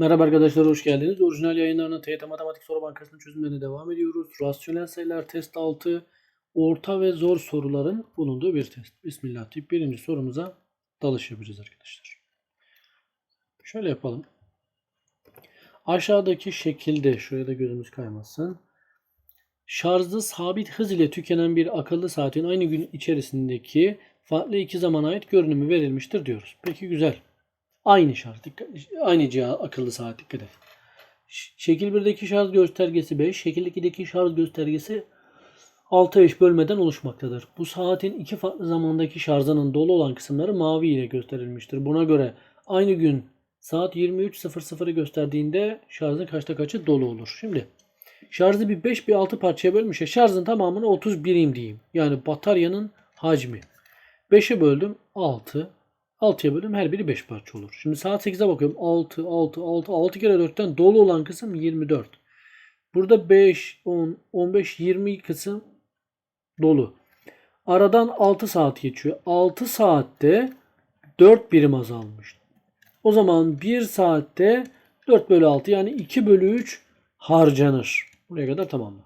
Merhaba arkadaşlar hoş geldiniz. Orijinal yayınlarına TYT Matematik Soru Bankası'nın çözümlerine devam ediyoruz. Rasyonel sayılar test 6 orta ve zor soruların bulunduğu bir test. Bismillah tip birinci sorumuza dalış yapacağız arkadaşlar. Şöyle yapalım. Aşağıdaki şekilde şuraya da gözümüz kaymasın. Şarjı sabit hız ile tükenen bir akıllı saatin aynı gün içerisindeki farklı iki zamana ait görünümü verilmiştir diyoruz. Peki güzel. Aynı. Dikkat, aynı cihaz akıllı saat dikkat et. Şekil 1'deki şarj göstergesi 5, şekil 2'deki şarj göstergesi 6 eş bölmeden oluşmaktadır. Bu saatin iki farklı zamandaki şarjının dolu olan kısımları mavi ile gösterilmiştir. Buna göre aynı gün saat 23.00'ı gösterdiğinde şarjın kaçta kaçı dolu olur. Şimdi şarjı bir 5 bir 6 parçaya bölmüş ya şarjın tamamını 31'im diyeyim. Yani bataryanın hacmi. 5'e böldüm 6. 6'ya bölüm her biri 5 parça olur. Şimdi saat 8'e bakıyorum. 6, 6, 6, 6 kere 4'ten dolu olan kısım 24. Burada 5, 10, 15, 20 kısım dolu. Aradan 6 saat geçiyor. 6 saatte 4 birim azalmış. O zaman 1 saatte 4 bölü 6 yani 2 bölü 3 harcanır. Buraya kadar tamam mı?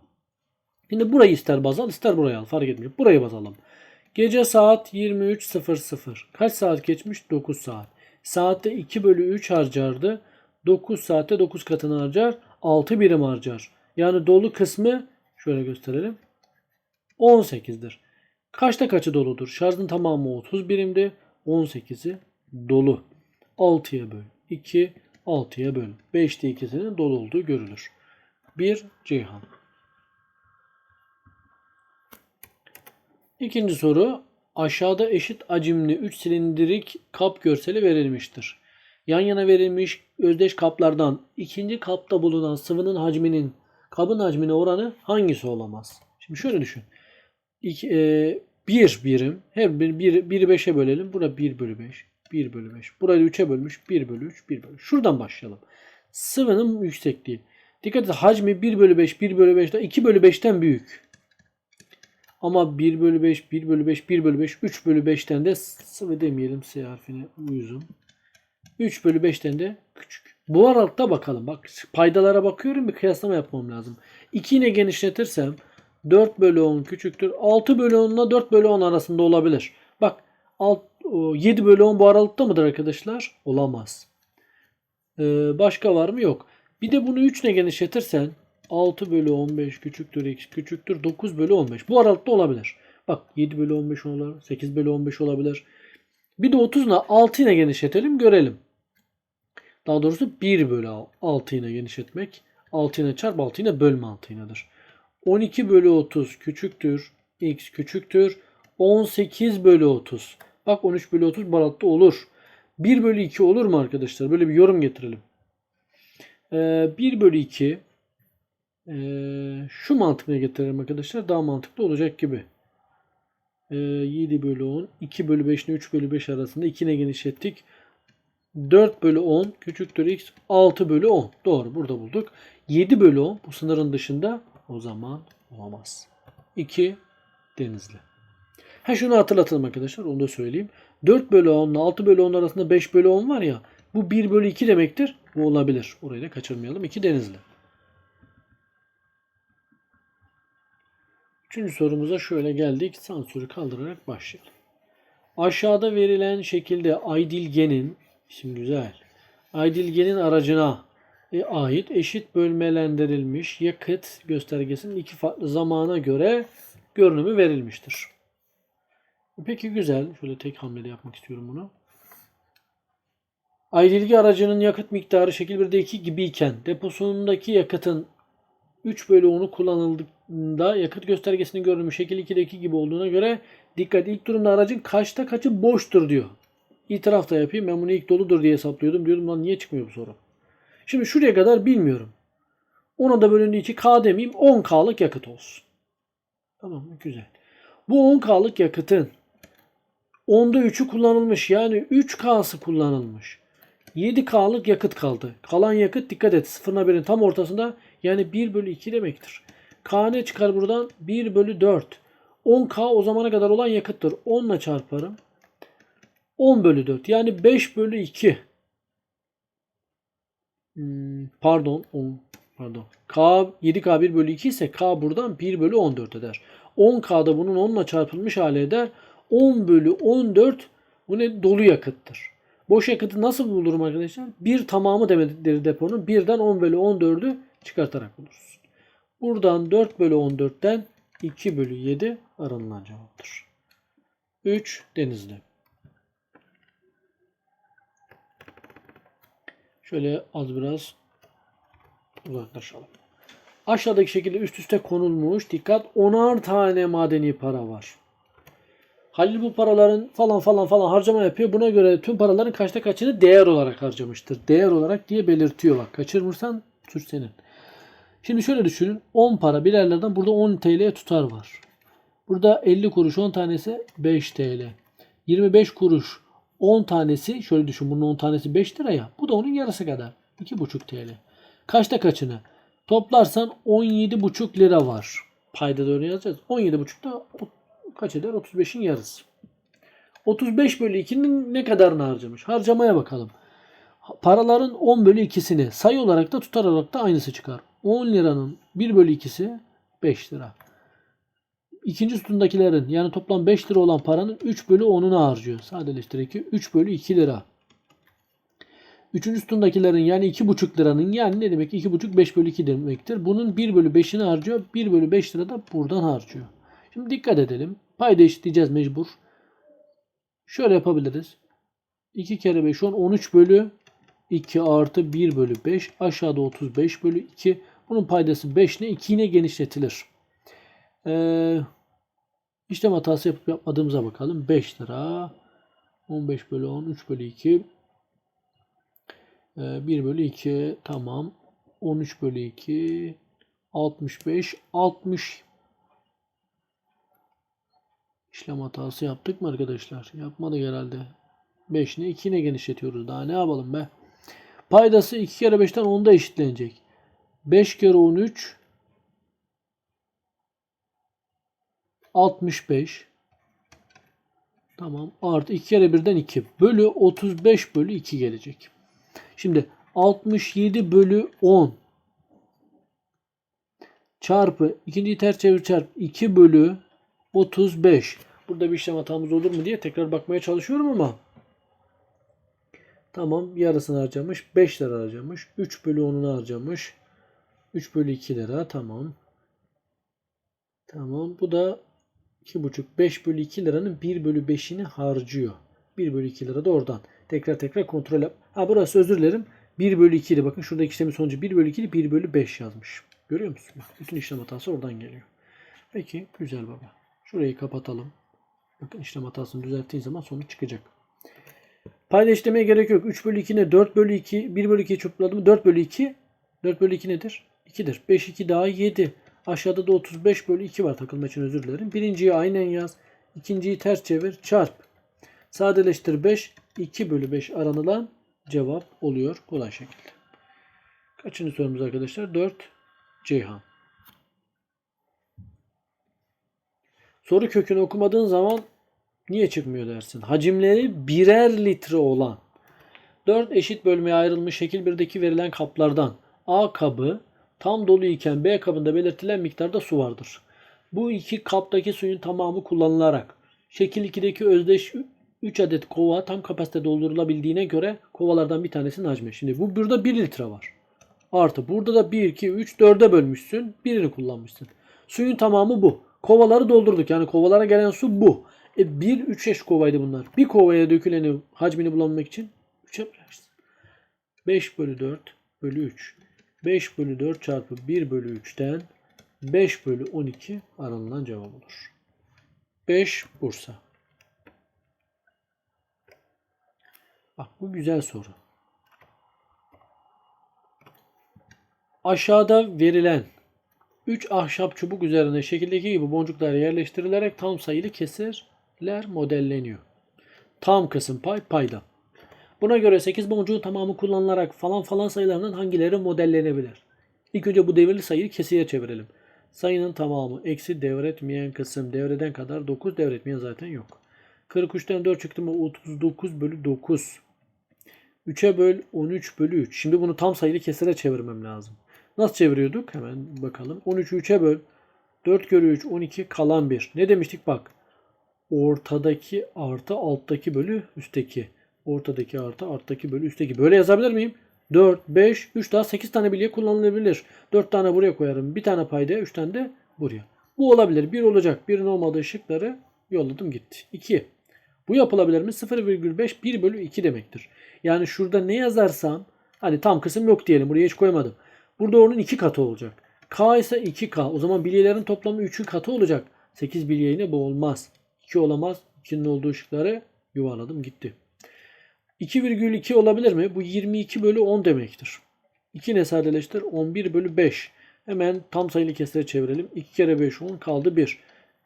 Şimdi burayı ister baz al ister burayı al fark etmiyor. Burayı baz alalım. Gece saat 23.00. Kaç saat geçmiş? 9 saat. Saatte 2 bölü 3 harcardı. 9 saatte 9 katını harcar. 6 birim harcar. Yani dolu kısmı şöyle gösterelim. 18'dir. Kaçta kaçı doludur? Şarjın tamamı 30 birimdi. 18'i dolu. 6'ya böl. 2, 6'ya böl. 5'te ikisinin dolu olduğu görülür. 1 Ceyhan. İkinci soru. Aşağıda eşit hacimli 3 silindirik kap görseli verilmiştir. Yan yana verilmiş özdeş kaplardan ikinci kapta bulunan sıvının hacminin kabın hacmine oranı hangisi olamaz? Şimdi şöyle düşün. İki, e, bir birim. Her bir, bir, biri 5'e bölelim. Bura 1 bölü 5. 1 bölü 5. Burayı 3'e bölmüş. 1 bölü 3. 1 bölü. Şuradan başlayalım. Sıvının yüksekliği. Dikkat et hacmi 1 bölü 5. 1 bölü 5'ten 2 bölü 5'ten büyük. Ama 1 bölü 5, 1 bölü 5, 1 bölü 5, 3 bölü 5'ten de sıvı demeyelim S harfine uyuzum. 3 bölü 5'ten de küçük. Bu aralıkta bakalım. Bak paydalara bakıyorum bir kıyaslama yapmam lazım. 2 ile genişletirsem 4 bölü 10 küçüktür. 6 bölü 10 ile 4 bölü 10 arasında olabilir. Bak alt, o, 7 bölü 10 bu aralıkta mıdır arkadaşlar? Olamaz. Ee, başka var mı? Yok. Bir de bunu 3 ile genişletirsen 6 bölü 15 küçüktür x küçüktür 9 bölü 15. Bu aralıkta olabilir. Bak 7 bölü 15 olabilir. 8 bölü 15 olabilir. Bir de 30 ile 6 ile genişletelim görelim. Daha doğrusu 1 bölü 6 ile genişletmek. 6 ile çarp 6 ile bölme 6 iledir. 12 bölü 30 küçüktür. x küçüktür. 18 bölü 30. Bak 13 bölü 30 bu aralıkta olur. 1 bölü 2 olur mu arkadaşlar? Böyle bir yorum getirelim. Ee, 1 bölü 2 ee, şu mantıkla getirelim arkadaşlar. Daha mantıklı olacak gibi. Ee, 7 bölü 10. 2 bölü 5 ile 3 bölü 5 arasında 2 ile genişlettik. 4 bölü 10 küçüktür x. 6 bölü 10. Doğru burada bulduk. 7 bölü 10 bu sınırın dışında o zaman olamaz. 2 Denizli. Ha şunu hatırlatalım arkadaşlar. Onu da söyleyeyim. 4 bölü 10 ile 6 bölü 10 arasında 5 bölü 10 var ya. Bu 1 bölü 2 demektir. Bu olabilir. Orayı da kaçırmayalım. 2 Denizli. Üçüncü sorumuza şöyle geldik. Sansürü kaldırarak başlayalım. Aşağıda verilen şekilde Aydilge'nin şimdi güzel. Aydilge'nin aracına e, ait eşit bölmelendirilmiş yakıt göstergesinin iki farklı zamana göre görünümü verilmiştir. Peki güzel. Şöyle tek hamlede yapmak istiyorum bunu. Aydilge aracının yakıt miktarı şekil 1'deki gibiyken deposundaki yakıtın 3 bölü 10'u kullanıldığında yakıt göstergesinin görünümü şekil 2'deki gibi olduğuna göre dikkat ilk durumda aracın kaçta kaçı boştur diyor. İtiraf da yapayım. Ben bunu ilk doludur diye hesaplıyordum. Diyordum lan niye çıkmıyor bu soru? Şimdi şuraya kadar bilmiyorum. Ona da bölündüğü için K demeyeyim 10K'lık yakıt olsun. Tamam mı? Güzel. Bu 10K'lık yakıtın 10'da 3'ü kullanılmış. Yani 3K'sı kullanılmış. 7K'lık yakıt kaldı. Kalan yakıt dikkat et 0'ın haberin tam ortasında yani 1 bölü 2 demektir. K ne çıkar buradan? 1 bölü 4. 10K o zamana kadar olan yakıttır. 10 ile çarparım. 10 bölü 4 yani 5 bölü 2. Hmm, pardon 10 pardon. K 7K 1 bölü 2 ise K buradan 1 bölü 14 eder. 10K da bunun 10'la çarpılmış hali eder. 10 bölü 14 bu ne? Dolu yakıttır. Boş yakıtı nasıl bulurum arkadaşlar? Bir tamamı demedikleri deponun birden 10 bölü 14'ü çıkartarak buluruz. Buradan 4 bölü 14'ten 2 bölü 7 aranılan cevaptır. 3 Denizli. Şöyle az biraz uzaklaşalım. Aşağıdaki şekilde üst üste konulmuş. Dikkat 10'ar tane madeni para var. Halil bu paraların falan falan falan harcama yapıyor. Buna göre tüm paraların kaçta kaçını değer olarak harcamıştır. Değer olarak diye belirtiyor bak. Kaçırmırsan suç senin. Şimdi şöyle düşünün. 10 para birerlerden burada 10 TL'ye tutar var. Burada 50 kuruş 10 tanesi 5 TL. 25 kuruş 10 tanesi şöyle düşün bunun 10 tanesi 5 lira ya. Bu da onun yarısı kadar. 2,5 TL. Kaçta kaçını? Toplarsan 17,5 lira var. Payda doğru yazacağız. 17,5 da kaç eder? 35'in yarısı. 35 bölü 2'nin ne kadarını harcamış? Harcamaya bakalım. Paraların 10 bölü 2'sini sayı olarak da tutar olarak da aynısı çıkar. 10 liranın 1 bölü 2'si 5 lira. İkinci sütundakilerin yani toplam 5 lira olan paranın 3 bölü 10'unu harcıyor. Sadeleştir 2. 3 bölü 2 lira. Üçüncü sütundakilerin yani 2,5 liranın yani ne demek? 2,5 5 bölü 2 demektir. Bunun 1 bölü 5'ini harcıyor. 1 bölü 5 lira da buradan harcıyor. Şimdi dikkat edelim. Payda eşitleyeceğiz mecbur. Şöyle yapabiliriz. 2 kere 5 10 13 bölü 2 artı 1 bölü 5 aşağıda 35 bölü 2 bunun paydası 5 ne 2 yine genişletilir. Ee, işlem hatası yapıp yapmadığımıza bakalım. 5 lira 15 bölü 10 3 bölü 2 ee, 1 bölü 2 tamam 13 bölü 2 65 60 İşlem hatası yaptık mı arkadaşlar? Yapmadık herhalde. 5 ne 2 ne genişletiyoruz daha ne yapalım be. Paydası 2 kere 5'ten 10'da eşitlenecek. 5 kere 13 65 Tamam. Artı 2 kere 1'den 2. Bölü 35 bölü 2 gelecek. Şimdi 67 bölü 10 çarpı ikinciyi ters çevir çarp 2 bölü 35. Burada bir işlem hatamız olur mu diye tekrar bakmaya çalışıyorum ama Tamam yarısını harcamış. 5 lira harcamış. 3 bölü 10'unu harcamış. 3 bölü 2 lira. Tamam. Tamam. Bu da 2,5. 5 bölü 2 liranın 1 bölü 5'ini harcıyor. 1 bölü 2 lira da oradan. Tekrar tekrar kontrol yap. Ha burası özür dilerim. 1 bölü 2 idi. Bakın şuradaki işlemin sonucu 1 bölü 2 idi. 1 bölü 5 yazmış. Görüyor musun? Bütün işlem hatası oradan geliyor. Peki. Güzel baba. Şurayı kapatalım. Bakın işlem hatasını düzelttiğin zaman sonuç çıkacak. Payda işlemeye gerek yok. 3 bölü 2 ne? 4 bölü 2. 1 bölü 2'yi çarpıladım. 4 bölü 2. 4 bölü 2 nedir? 2'dir. 5 2 daha 7. Aşağıda da 35 bölü 2 var. Takılma için özür dilerim. Birinciyi aynen yaz. İkinciyi ters çevir. Çarp. Sadeleştir 5. 2 bölü 5 aranılan cevap oluyor kolay şekilde. Kaçıncı sorumuz arkadaşlar? 4. Ceyhan. Soru kökünü okumadığın zaman niye çıkmıyor dersin? Hacimleri birer litre olan 4 eşit bölmeye ayrılmış şekil 1'deki verilen kaplardan A kabı tam dolu iken B kabında belirtilen miktarda su vardır. Bu iki kaptaki suyun tamamı kullanılarak şekil 2'deki özdeş 3 adet kova tam kapasite doldurulabildiğine göre kovalardan bir tanesinin hacmi. Şimdi bu burada 1 litre var. Artı burada da 1, 2, 3, 4'e bölmüşsün. Birini kullanmışsın. Suyun tamamı bu. Kovaları doldurduk. Yani kovalara gelen su bu. E 1, 3 eş kovaydı bunlar. Bir kovaya döküleni hacmini bulabilmek için 3'e bölersin. 5 bölü 4 bölü 3. 5 bölü 4 çarpı 1 bölü 3'ten 5 bölü 12 aranılan cevap olur. 5 Bursa. Bak bu güzel soru. Aşağıda verilen 3 ahşap çubuk üzerine şekildeki gibi boncuklar yerleştirilerek tam sayılı kesirler modelleniyor. Tam kısım pay payda. Buna göre 8 boncuğun tamamı kullanılarak falan falan sayılarının hangileri modellenebilir? İlk önce bu devirli sayıyı kesire çevirelim. Sayının tamamı eksi devretmeyen kısım devreden kadar 9 devretmeyen zaten yok. 43'ten 4 çıktı mı 39 bölü 9. 3'e böl 13 bölü 3. Şimdi bunu tam sayılı kesire çevirmem lazım. Nasıl çeviriyorduk? Hemen bakalım. 13'ü 3'e böl. 4 kere 3 12 kalan 1. Ne demiştik bak. Ortadaki artı alttaki bölü üstteki. Ortadaki artı alttaki bölü üstteki. Böyle yazabilir miyim? 4, 5, 3 daha 8 tane bilye kullanılabilir. 4 tane buraya koyarım. Bir tane paydaya 3 tane de buraya. Bu olabilir. 1 olacak. 1'in olmadığı şıkları yolladım gitti. 2. Bu yapılabilir mi? 0,5 1 bölü 2 demektir. Yani şurada ne yazarsam hani tam kısım yok diyelim. Buraya hiç koymadım. Burada onun 2 katı olacak. K ise 2K. O zaman bilyelerin toplamı 3'ün katı olacak. 8 bilye yine bu olmaz. 2 olamaz. 2'nin olduğu ışıkları yuvarladım gitti. 2,2 olabilir mi? Bu 22 bölü 10 demektir. 2 ne sadeleştir? 11 bölü 5. Hemen tam sayılı kesire çevirelim. 2 kere 5 10 kaldı 1.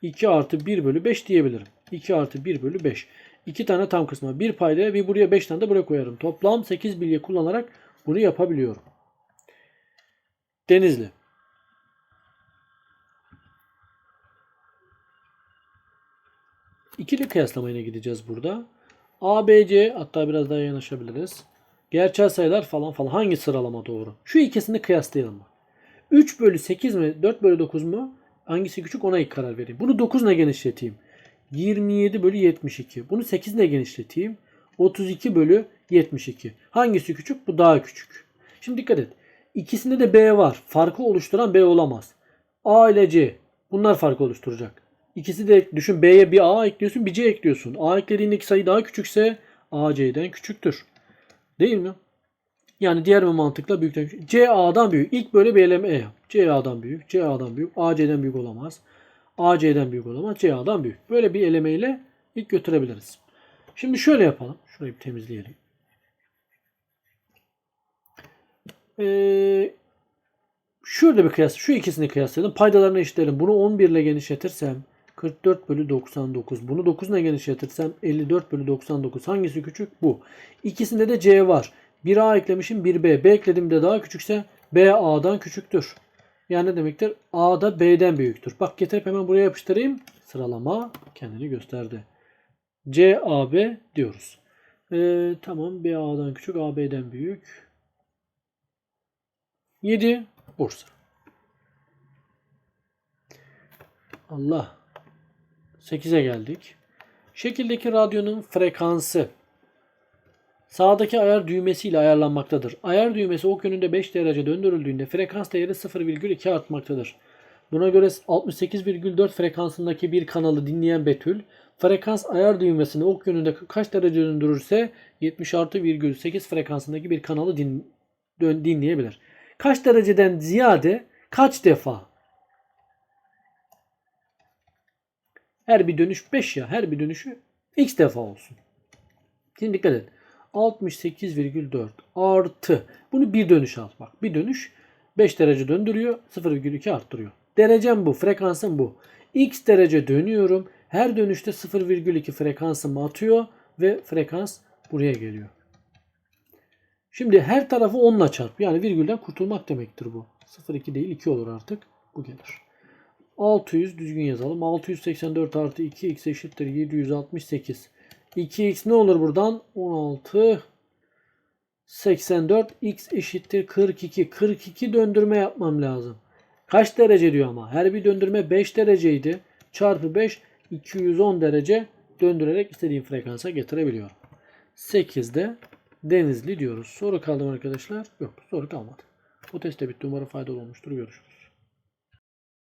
2 artı 1 bölü 5 diyebilirim. 2 artı 1 bölü 5. 2 tane tam kısma. Bir payda bir buraya 5 tane de buraya koyarım. Toplam 8 bilye kullanarak bunu yapabiliyorum. Denizli. İkili kıyaslamayla gideceğiz burada. A, B, C hatta biraz daha yanaşabiliriz. Gerçel sayılar falan falan. Hangi sıralama doğru? Şu ikisini kıyaslayalım. 3 bölü 8 mi? 4 bölü 9 mu? Hangisi küçük ona ilk karar vereyim. Bunu 9 ile genişleteyim. 27 bölü 72. Bunu 8 ile genişleteyim. 32 bölü 72. Hangisi küçük? Bu daha küçük. Şimdi dikkat et. İkisinde de B var. Farkı oluşturan B olamaz. A ile C. Bunlar farkı oluşturacak. İkisi de düşün B'ye bir A ekliyorsun bir C ekliyorsun. A eklediğindeki sayı daha küçükse A C'den küçüktür. Değil mi? Yani diğer bir mantıkla büyükten küçük. C A'dan büyük. İlk böyle bir eleme yap. C A'dan büyük. C A'dan büyük. A C'den büyük olamaz. A C'den büyük olamaz. C A'dan büyük. Böyle bir elemeyle ilk götürebiliriz. Şimdi şöyle yapalım. Şurayı bir temizleyelim. Ee, şurada bir kıyas. Şu ikisini kıyaslayalım. Paydalarını eşitleyelim. Bunu 11 ile genişletirsem 44 bölü 99. Bunu 9 ile genişletirsem 54 bölü 99. Hangisi küçük? Bu. İkisinde de C var. Bir A eklemişim bir B. B eklediğimde daha küçükse B A'dan küçüktür. Yani ne demektir? A da B'den büyüktür. Bak getirip hemen buraya yapıştırayım. Sıralama kendini gösterdi. C, A, B diyoruz. Ee, tamam B A'dan küçük A B'den büyük. 7 Bursa. Allah. 8'e geldik. Şekildeki radyonun frekansı sağdaki ayar düğmesiyle ayarlanmaktadır. Ayar düğmesi ok yönünde 5 derece döndürüldüğünde frekans değeri 0,2 artmaktadır. Buna göre 68,4 frekansındaki bir kanalı dinleyen Betül, frekans ayar düğmesini ok yönünde kaç derece döndürürse 76,8 frekansındaki bir kanalı din, dön, dinleyebilir. Kaç dereceden ziyade kaç defa? Her bir dönüş 5 ya. Her bir dönüşü x defa olsun. Şimdi dikkat et. 68,4 artı. Bunu bir dönüş al. Bak bir dönüş 5 derece döndürüyor. 0,2 arttırıyor. Derecem bu. Frekansım bu. X derece dönüyorum. Her dönüşte 0,2 frekansımı atıyor ve frekans buraya geliyor. Şimdi her tarafı 10 ile çarp. Yani virgülden kurtulmak demektir bu. 0,2 değil 2 olur artık. Bu gelir. 600 düzgün yazalım. 684 artı 2x eşittir 768. 2x ne olur buradan? 16 84 x eşittir 42. 42 döndürme yapmam lazım. Kaç derece diyor ama? Her bir döndürme 5 dereceydi. Çarpı 5 210 derece döndürerek istediğim frekansa getirebiliyorum. 8'de Denizli diyoruz. Soru kaldı mı arkadaşlar? Yok soru kalmadı. Bu test de bitti. Umarım faydalı olmuştur. Görüşürüz.